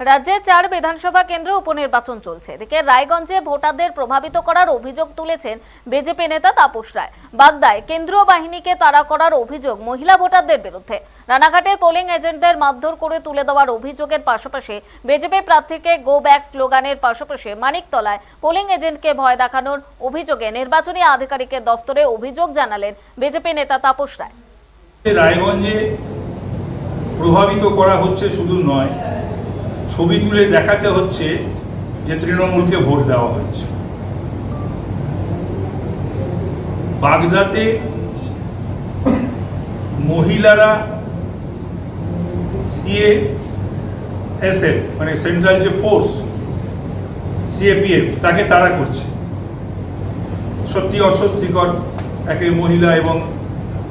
রাজ্যে চার বিধানসভা কেন্দ্র উপনির্বাচন চলছে। এদিকে রায়গঞ্জে ভোটারদের প্রভাবিত করার অভিযোগ তুলেছেন বিজেপি নেতা তাপস রায়। বাগদায় কেন্দ্রীয় বাহিনীকে তাড়া করার অভিযোগ মহিলা ভোটারদের বিরুদ্ধে। রানাঘাটে পোলিং এজেন্টদের মারধর করে তুলে দেওয়ার অভিযোগের পাশাপাশি বিজেপি প্রার্থীকে গো ব্যাক স্লোগানের পাশাপাশি মানিকতলায় পোলিং এজেন্টকে ভয় দেখানোর অভিযোগে নির্বাচনী আধিকারিকের দফতরে অভিযোগ জানালেন বিজেপি নেতা তাপস রায়। রায়গঞ্জে প্রভাবিত করা হচ্ছে শুধু নয় ছবি তুলে দেখাতে হচ্ছে যে তৃণমূলকে ভোট দেওয়া হয়েছে। বাগদাতে মহিলারা সিএ এসএফ মানে সেন্ট্রাল যে ফোর্স সিএপিএফ তাকে তারা করছে। সত্যি অস্বস্তিকর একে মহিলা এবং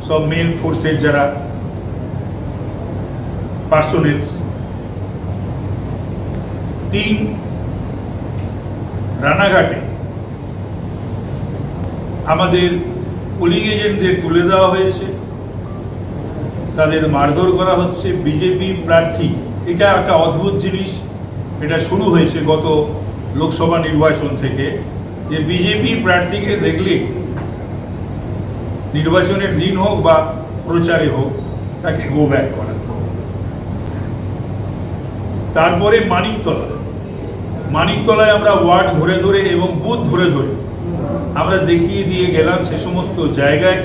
সব মেল ফোর্সের যারা পার্সোনেলস তিন রানাঘাটে। আমাদের পোলিং এজেন্টদের তুলে দেওয়া হয়েছে। তাদের মারধর করা হচ্ছে বিজেপি প্রার্থী। এটা একটা অদ্ভুত জিনিস। এটা শুরু হয়েছে গত লোকসভা নির্বাচন থেকে। যে বিজেপি প্রার্থীকে দেখলে নির্বাচনের দিন হোক বা প্রচারে হোক, তাকে গো ব্যাক করা। তারপরে মানিকতলা। মানিকতলায় আমরা ওয়ার্ড ধরে ধরে এবং বুথ ধরে ধরে আমরা দেখিয়ে দিয়ে গেলাম সে সমস্ত জায়গায়।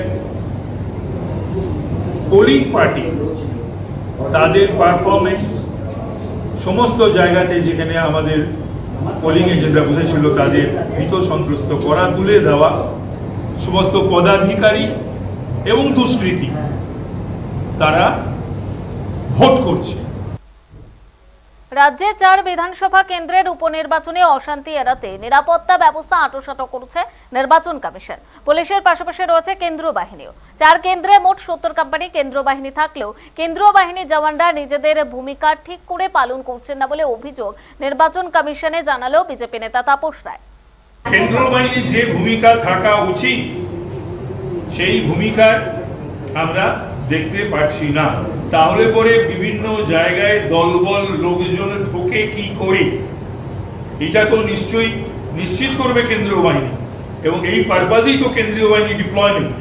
পোলিং পার্টি, তাদের পারফরমেন্স সমস্ত জায়গাতে যেখানে আমাদের পোলিং এজেন্টরা বসেছিল, তাদের ভীত সন্ত্রস্ত করা, তুলে দেওয়া, সমস্ত পদাধিকারী এবং দুষ্কৃতি, তারা ভোট করছে। রাজ্যে চার বিধানসভা কেন্দ্রের উপনির্বাচনে অশান্তি এড়াতে নিরাপত্তা ব্যবস্থা আঁটোসাঁটো করছে নির্বাচন কমিশন। পুলিশের পাশাপাশি রয়েছে কেন্দ্রীয় বাহিনীও। চার কেন্দ্রে মোট সত্তর কোম্পানি কেন্দ্রীয় বাহিনী থাকলেও কেন্দ্রীয় বাহিনীর জওয়ানরা নিজেদের ভূমিকা ঠিক করে পালন করছেন না বলে অভিযোগ নির্বাচন কমিশনে জানালো বিজেপি নেতা তাপস রায়। কেন্দ্র বাহিনীর যে ভূমিকা থাকা উচিত, সেই ভূমিকার আমরা দেখতে পাচ্ছি না। তাহলে পরে বিভিন্ন জায়গায় দলবল, লোকজন ঢোকে কি করে? এটা তো নিশ্চয়ই নিশ্চিত করবে কেন্দ্রীয় বাহিনী। এবং এই পারপাজেই তো কেন্দ্রীয় বাহিনী ডিপ্লয়মেন্ট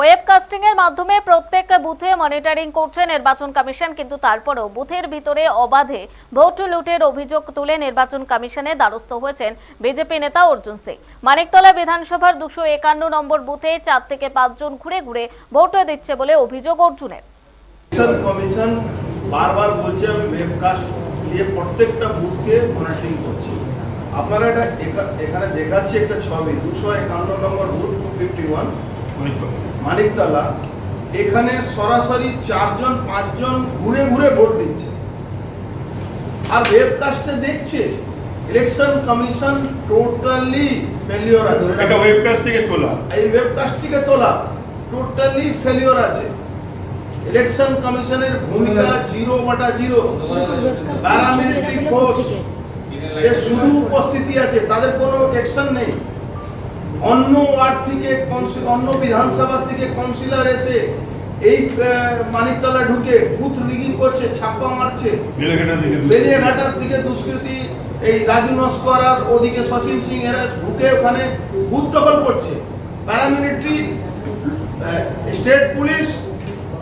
ওয়েবকাস্টিং এর মাধ্যমে প্রত্যেক বুথে মনিটরিং করছে নির্বাচন কমিশন, কিন্তু তারপরেও বুথের ভিতরে অবাধে ভোট লুটের অভিযোগ তুলে নির্বাচন কমিশনে দ্বারস্থ হয়েছেন বিজেপি নেতা অর্জুন সিং। মানিকতলা বিধানসভার দুশো একান্ন নম্বর বুথে চার থেকে পাঁচজন ঘুরে ঘুরে ভোট দিচ্ছে বলে অভিযোগ অর্জুনের। কমিশন বারবার বলছে, আমি দিয়ে প্রত্যেকটা বুথকে মনিটরিং করছি। আপনারা এটা এখানে দেখাচ্ছি একটা ছবি, দুশো একান্ন number booth fifty one Maniktala এখানে সরাসরি চারজন পাঁচজন ঘুরে ঘুরে ভোট দিচ্ছে। আর ওয়েবকাস্টে দেখছে ইলেকশন কমিশন টোটালি ফেলিওর আছে। এটা ওয়েবকাস্ট থেকে তোলা। এই ওয়েবকাস্ট থেকে তোলা টোটালি ফেলিওর আছে। ইলেকশন কমিশনের ভূমিকা জিরো বাটা জিরো প্যারামিলিটারি ফোর্স এ শুধু উপস্থিতি আছে তাদের কোনো অ্যাকশন নেই। অন্য ওয়ার্ড থেকে কাউন্সিল অন্য বিধানসভা থেকে কাউন্সিলর এসে এই মানিকতলা ঢুকে বুথ রিগিং করছে ছাপ্পা মারছে। বেরিয়াঘাটার দিকে দুষ্কৃতী এই রাজু নস্কর আর ওদিকে সচিন সিং এরা ঢুকে ওখানে বুথ দখল করছে। প্যারামিলিটারি স্টেট পুলিশ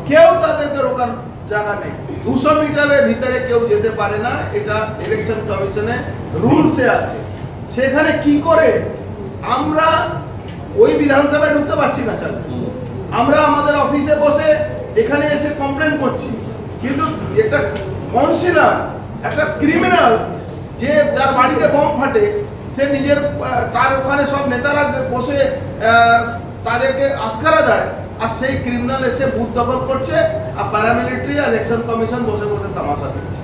কেউ তাদেরকে রোকার জায়গা নেই। দুশো মিটারের ভিতরে কেউ যেতে পারে না এটা ইলেকশন কমিশনে রুলসে আছে। সেখানে কি করে আমরা ওই বিধানসভায় ঢুকতে পারছি না চালু। আমরা আমাদের অফিসে বসে এখানে এসে কমপ্লেন করছি। কিন্তু একটা কাউন্সিলর একটা ক্রিমিনাল যে যার বাড়িতে বম ফাটে সে নিজের তার ওখানে সব নেতারা বসে তাদেরকে আস্কারা দেয়। আর সেই ক্রিমিনাল এসে বুথ দখল করছে আর প্যারামিলিটারি আর ইলেকশন কমিশন বসে বসে তামাশা দেখছে